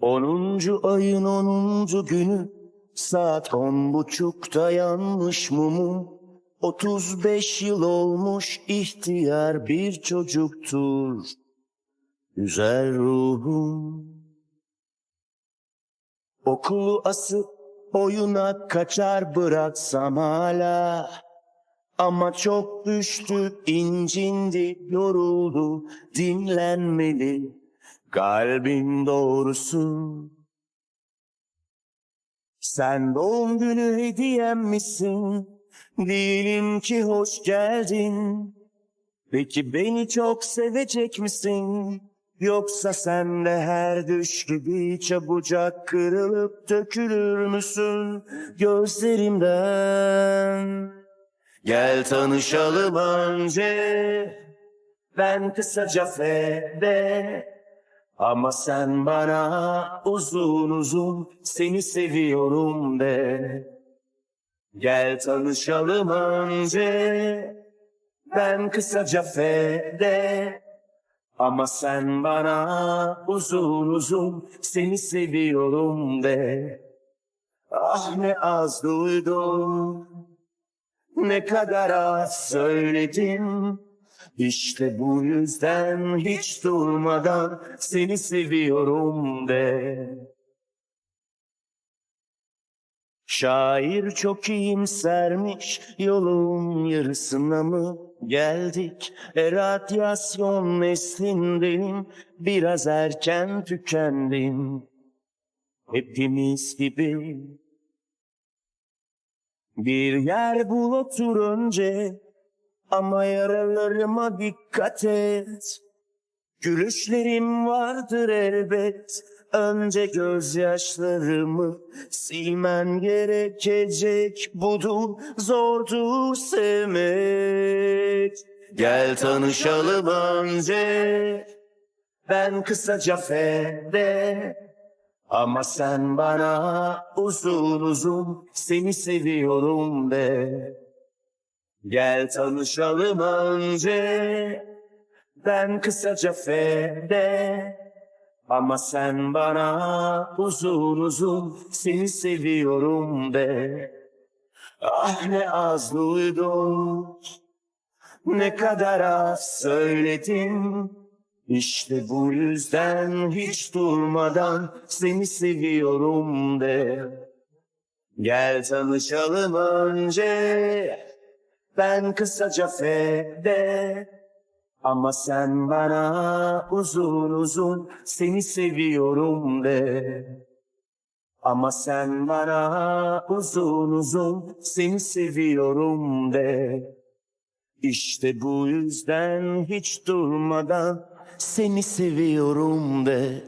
Onuncu ayın onuncu günü saat on buçukta yanmış mumum. Otuz beş yıl olmuş ihtiyar bir çocuktur. Güzel ruhum. Okulu asıp oyuna kaçar bıraksam hala. Ama çok düştü, incindi, yoruldu, dinlenmeli. Kalbin doğrusu. Sen doğum günü hediyem misin? Değilim ki hoş geldin. Peki beni çok sevecek misin? Yoksa sen de her düş gibi çabucak kırılıp dökülür müsün gözlerimden? Gel tanışalım önce, ben kısaca Fede. Ama sen bana uzun uzun seni seviyorum de. Gel tanışalım önce, ben kısaca Fede. Ama sen bana uzun uzun seni seviyorum de. Ah ne az duydum, ne kadar az söyledim. İşte bu yüzden hiç durmadan seni seviyorum de. Şair çok iyimsermiş yolun yarısına mı geldik? E, radyasyon neslindeyim biraz erken tükendim. Hepimiz gibi bir yer bul otur önce ama yaralarıma dikkat et. Gülüşlerim vardır elbet. Önce gözyaşlarımı silmen gerekecek. Budur zordur sevmek. Gel tanışalım önce. Ben kısaca Fede. Ama sen bana uzun uzun seni seviyorum de. Gel tanışalım önce. Ben kısaca Fede. Ama sen bana uzun uzun seni seviyorum de. Ah ne az duydum. Ne kadar az söyledim. İşte bu yüzden hiç durmadan seni seviyorum de. Gel tanışalım önce. Ben kısaca Fede. Ama sen bana uzun uzun seni seviyorum de. Ama sen bana uzun uzun seni seviyorum de. İşte bu yüzden hiç durmadan seni seviyorum de.